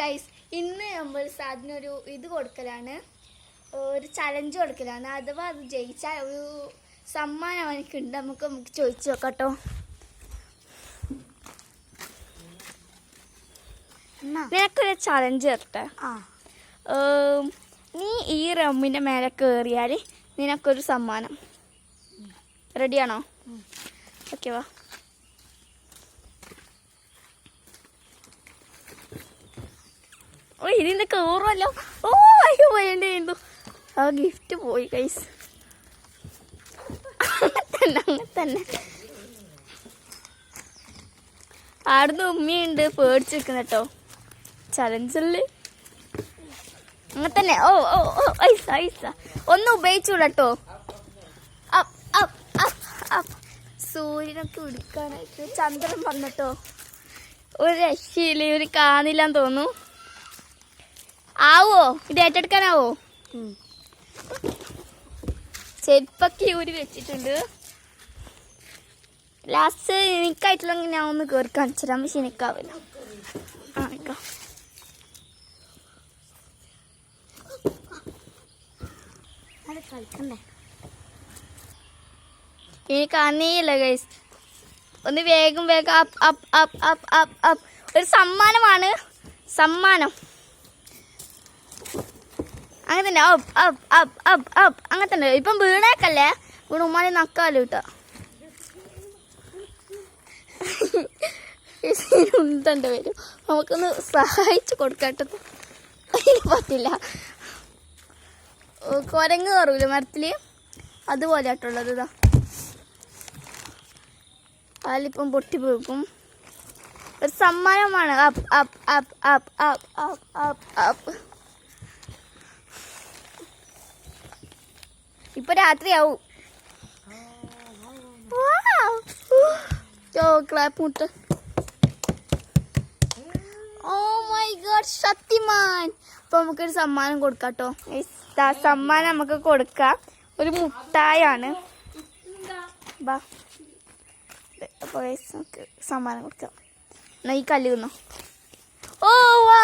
Guys ഇന്ന് നമ്മൾ സാറിനൊരു ഇത് കൊടുക്കലാണ്. ഒരു ചലഞ്ച് കൊടുക്കലാണ്. അഥവാ അത് ജയിച്ചാൽ ഒരു സമ്മാനം അവനക്കുണ്ട്. നമുക്ക് നമുക്ക് ചോദിച്ചു നോക്കട്ടോ. നിനക്കൊരു ചലഞ്ച് തരട്ടെ. നീ ഈ റമ്മിന്റെ മേലെ കയറിയാൽ നിനക്കൊരു സമ്മാനം. റെഡിയാണോ ഓക്കെ വാ. ഓ ഇതിന്റെ കയറുമല്ലോ ഓ അയ്യോ വേണ്ടു ആ ഗിഫ്റ്റ് പോയി കൈസ് തന്നെ അങ്ങനെ തന്നെ. ആടുന്ന് ഉമ്മയുണ്ട് പേടിച്ച് നിൽക്കുന്ന കേട്ടോ. ചലഞ്ചല്ലേ അങ്ങനെ തന്നെ. ഓ ഓ ഓ ഐസ ഐസ. ഒന്ന് ഉപയോഗിച്ചൂടാ കേട്ടോ. അപ്പ് അപ്പ് അപ്പ് അപ്പ് സൂര്യനൊക്കെ ഉടുക്കാനായിട്ട് ചന്ദ്രൻ വന്നിട്ടോ ഒരു രക്ഷയില്ല? ഇവർ കാണില്ലാന്ന് തോന്നുന്നു. ആവോ? ഇത് ഏറ്റെടുക്കാനാവോ? ചെരുപ്പൊക്കെ ഊരി വെച്ചിട്ടുണ്ട്. ലാസ്റ്റ് എനിക്കായിട്ടുള്ള ഞാൻ ഒന്ന് കയറി കാണിച്ചു തരാം. പക്ഷെ എനിക്കാവില്ല. ഇനി കാണിയില്ല അത് കളിക്കണ്ടേ? എനിക്ക് കാണേയില്ല ഗൈസ് ഒന്ന് വേഗം വേഗം up up up up up ഒരു സമ്മാനമാണ്. സമ്മാനം. അങ്ങനെ തന്നെ up up up up up അങ്ങനെ തന്നെ ഇപ്പം വീണേക്കല്ലേ? വീണ് ഉമ്മാനെ നക്കാലോ കേട്ടോ വരും നമുക്കൊന്ന് സഹായിച്ചു കൊടുക്കട്ടത് പറ്റില്ല. ഓ, കുരങ്ങ് കയറൂല മരത്തിൽ? അതുപോലെ ആയിട്ടുള്ളത് ഇതാ. അതിലിപ്പം പൊട്ടി പോകും. ഒരു സമ്മാനമാണ്. Up up up up up up up up ഇപ്പൊ രാത്രിയാവും. ചോക്ലാപ്പ് മുട്ട. ഓ മൈ ഗോഡ് ശക്തിമാൻ അപ്പൊ നമുക്കൊരു സമ്മാനം കൊടുക്കാട്ടോ സമ്മാനം നമുക്ക് കൊടുക്കാം. ഒരു മുട്ടായാണ്. അപ്പോൾ നമുക്ക് സമ്മാനം കൊടുക്കാം. എന്നാ ഈ കല്ല് ഓ വാ